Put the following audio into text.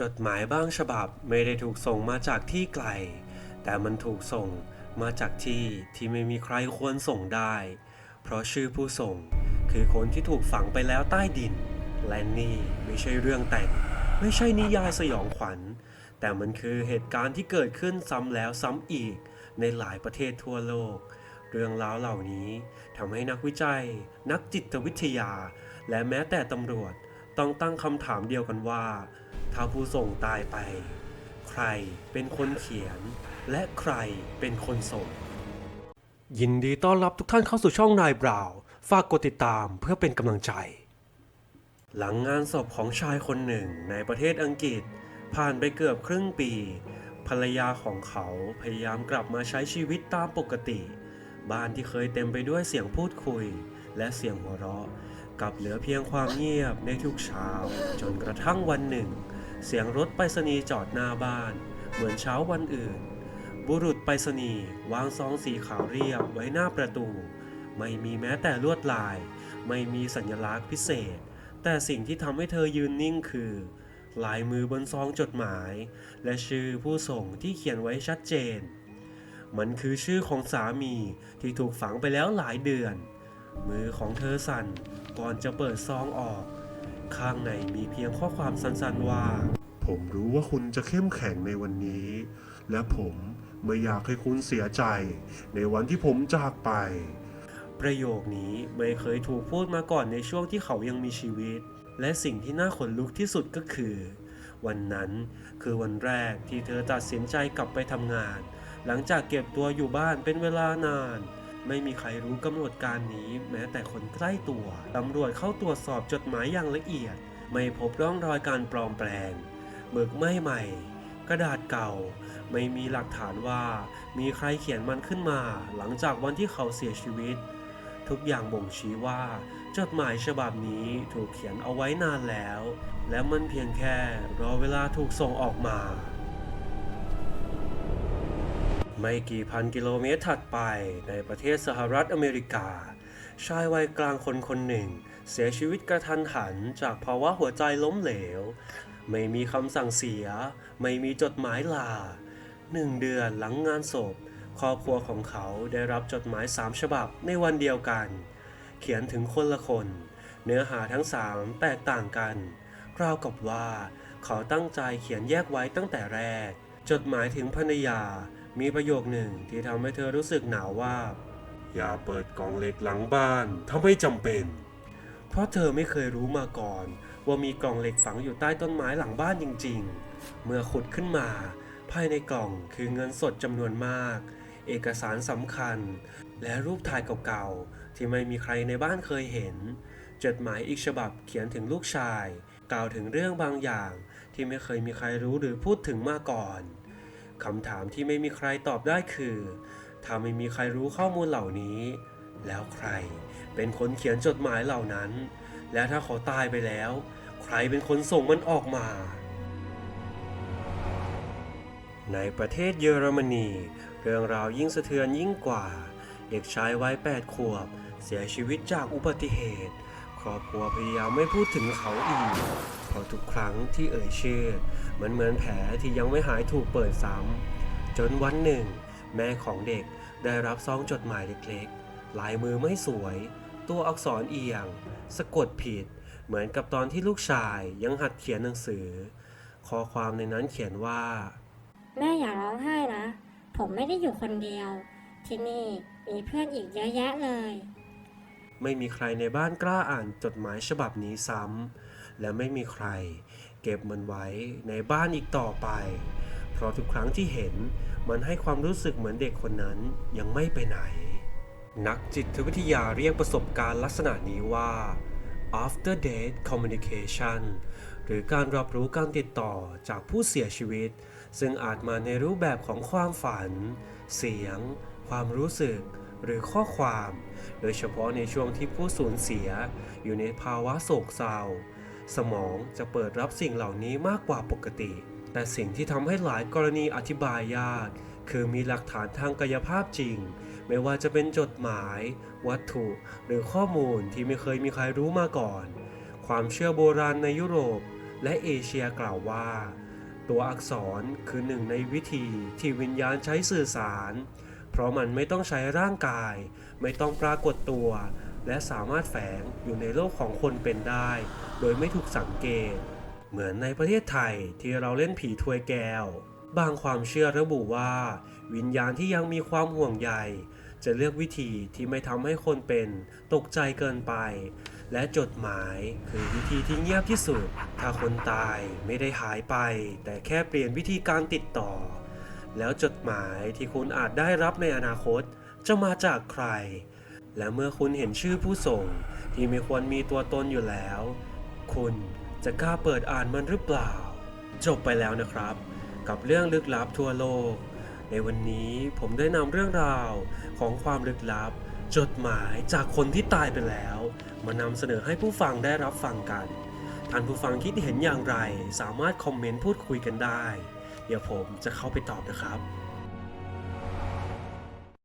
จดหมายบางฉบับไม่ได้ถูกส่งมาจากที่ไกล แต่มันถูกส่งมาจากที่ที่ไม่มีใครควรส่งได้ เพราะชื่อผู้ส่งคือคนที่ถูกฝังไปแล้วใต้ดิน และนี่ไม่ใช่เรื่องแต่ง ไม่ใช่นิยายสยองขวัญ แต่มันคือเหตุการณ์ที่เกิดขึ้นซ้ำแล้วซ้ำอีกในหลายประเทศทั่วโลก เรื่องราวเหล่านี้ทำให้นักวิจัย นักจิตวิทยา และแม้แต่ตำรวจต้องตั้งคำถามเดียวกันว่า ถ้าผู้ส่งตายไป ใครเป็นคนเขียน และใครเป็นคนส่ง ยินดีต้อนรับทุกท่านเข้าสู่ช่องนายบราว ฝากกดติดตามเพื่อเป็นกำลังใจ หลังงานศพของชายคนหนึ่งในประเทศอังกฤษ ผ่านไปเกือบครึ่งปี ภรรยาของเขาพยายามกลับมาใช้ชีวิตตามปกติ บ้านที่เคยเต็มไปด้วยเสียงพูดคุย และเสียงหัวเราะกลับเหลือเพียงความเงียบในทุกเช้า จนกระทั่งวันหนึ่ง เสียงรถไปรษณีย์จอดหน้าบ้าน เหมือนเช้าวันอื่น บุรุษไปรษณีย์วางซองสีขาวเรียบไว้หน้าประตู ไม่มีแม้แต่ลวดลาย ไม่มีสัญลักษณ์พิเศษ แต่สิ่งที่ทำให้เธอยืนนิ่งคือ ลายมือบนซองจดหมาย และชื่อผู้ส่งที่เขียนไว้ชัดเจน มันคือชื่อของสามีที่ถูกฝังไปแล้วหลายเดือน มือของเธอสั่นก่อนจะเปิดซองออก ข้างในมีเพียงข้อความสั้นๆว่า ผมรู้ว่าคุณจะเข้มแข็งในวันนี้ และผมไม่อยากให้คุณเสียใจ ในวันที่ผมจากไป ประโยคนี้ไม่เคยถูกพูดมาก่อนในช่วงที่เขายังมีชีวิต และสิ่งที่น่าขนลุกที่สุดก็คือ วันนั้นคือวันแรกที่เธอตัดสินใจกลับไปทำงาน หลังจากเก็บตัวอยู่บ้านเป็นเวลานาน ไม่มีใครรู้กำหนดการนี้แม้แต่คนใกล้ตัว ตำรวจเข้าตรวจสอบจดหมายอย่างละเอียด ไม่พบร่องรอยการปลอมแปลงหมึกไม้ใหม่ กระดาษเก่า ไม่มีหลักฐานว่า มีใครเขียนมันขึ้นมา หลังจากวันที่เขาเสียชีวิต ทุกอย่างบ่งชี้ว่า จดหมายฉบับนี้ถูกเขียนเอาไว้นานแล้ว และมันเพียงแค่รอเวลาถูกส่งออกมา ไม่กี่พันกิโลเมตรถัดไปในประเทศสหรัฐอเมริกา ชายวัยกลางคนคนหนึ่ง เสียชีวิตกระทันหันจากภาวะหัวใจล้มเหลว ไม่มีคำสั่งเสีย ไม่มีจดหมายลาหนึ่งเดือนหลังงานศพ ครอบครัวของเขาได้รับจดหมายสามฉบับในวันเดียวกัน เขียนถึงคนละคน เนื้อหาทั้งสามแตกต่างกันราวกับว่า เขาตั้งใจเขียนแยกไว้ตั้งแต่แรก จดหมายถึงภรรยา มีประโยคหนึ่งที่ทำให้เธอรู้สึกหนาวว่า อย่าเปิดกล่องเหล็กหลังบ้านถ้าไม่จำเป็น เพราะเธอไม่เคยรู้มาก่อน ว่ามีกล่องเหล็กฝังอยู่ใต้ต้นไม้หลังบ้านจริง ๆ เมื่อขุดขึ้นมา ภายในกล่องคือเงินสดจำนวนมาก เอกสารสำคัญ และรูปถ่ายเก่าๆที่ไม่มีใครในบ้านเคยเห็น จดหมายอีกฉบับเขียนถึงลูกชาย กล่าวถึงเรื่องบางอย่างที่ไม่เคยมีใครรู้หรือพูดถึงมาก่อน คำถามที่ไม่มีใครตอบได้คือ ถ้าไม่มีใครรู้ข้อมูลเหล่านี้ แล้วใครเป็นคนเขียนจดหมายเหล่านั้น และถ้าเขาตายไปแล้ว ใครเป็นคนส่งมันออกมา ในประเทศเยอรมนี เรื่องราวยิ่งสะเทือนยิ่งกว่า เด็กชายวัย8ขวบ เสียชีวิตจากอุบัติเหตุ ครอบครัวพยายามไม่พูดถึงเขาอีก พราะทุกครั้งที่เอ่ยชื่อ มันเหมือนแผลที่ยังไม่หายถูกเปิดซ้ำจนวันหนึ่ง แม่ของเด็กได้รับซองจดหมายเล็กๆ ลายมือไม่สวย ตัวอักษรเอียง สะกดผิด เหมือนกับตอนที่ลูกชายยังหัดเขียนหนังสือ ข้อความในนั้นเขียนว่า แม่อย่าร้องไห้นะ ผมไม่ได้อยู่คนเดียว ที่นี่มีเพื่อนอีกเยอะแยะเลย ไม่มีใครในบ้านกล้าอ่านจดหมายฉบับนี้ซ้ำ และไม่มีใคร เก็บมันไว้ในบ้านอีกต่อไป เพราะทุกครั้งที่เห็นมันให้ความรู้สึกเหมือนเด็กคนนั้นยังไม่ไปไหน นักจิตวิทยาเรียกประสบการณ์ลักษณะนี้ว่า after death communication หรือการรับรู้การติดต่อจากผู้เสียชีวิต ซึ่งอาจมาในรูปแบบของความฝัน เสียง ความรู้สึก หรือข้อความ โดยเฉพาะในช่วงที่ผู้สูญเสียอยู่ในภาวะโศกเศร้า สมองจะเปิดรับสิ่งเหล่านี้มากกว่าปกติ แต่สิ่งที่ทำให้หลายกรณีอธิบายยาก คือมีหลักฐานทางกายภาพจริง ไม่ว่าจะเป็นจดหมาย วัตถุ หรือข้อมูลที่ไม่เคยมีใครรู้มาก่อน ความเชื่อโบราณในยุโรป และเอเชียกล่าวว่า ตัวอักษรคือหนึ่งในวิธีที่วิญญาณใช้สื่อสาร เพราะมันไม่ต้องใช้ร่างกาย ไม่ต้องปรากฏตัว และสามารถแฝงอยู่ในโลกของคนเป็นได้ โดยไม่ถูกสังเกต เหมือนในประเทศไทยที่เราเล่นผีถ้วยแก้ว บางความเชื่อระบุว่า วิญญาณที่ยังมีความห่วงใยจะเลือกวิธีที่ไม่ทำให้คนเป็นตกใจเกินไป และจดหมายคือวิธีที่เงียบที่สุด ถ้าคนตายไม่ได้หายไป แต่แค่เปลี่ยนวิธีการติดต่อ แล้วจดหมายที่คุณอาจได้รับในอนาคต จะมาจากใคร และเมื่อคุณเห็นชื่อผู้ส่งที่ไม่ควรมีตัวตนอยู่แล้ว คุณจะกล้าเปิดอ่านมันหรือเปล่า จบไปแล้วนะครับ กับเรื่องลึกลับทั่วโลก ในวันนี้ผมได้นำเรื่องราวของความลึกลับ จดหมายจากคนที่ตายไปแล้ว มานำเสนอให้ผู้ฟังได้รับฟังกัน ท่านผู้ฟังคิดเห็นอย่างไร สามารถคอมเมนต์พูดคุยกันได้ เดี๋ยวผมจะเข้าไปตอบนะครับ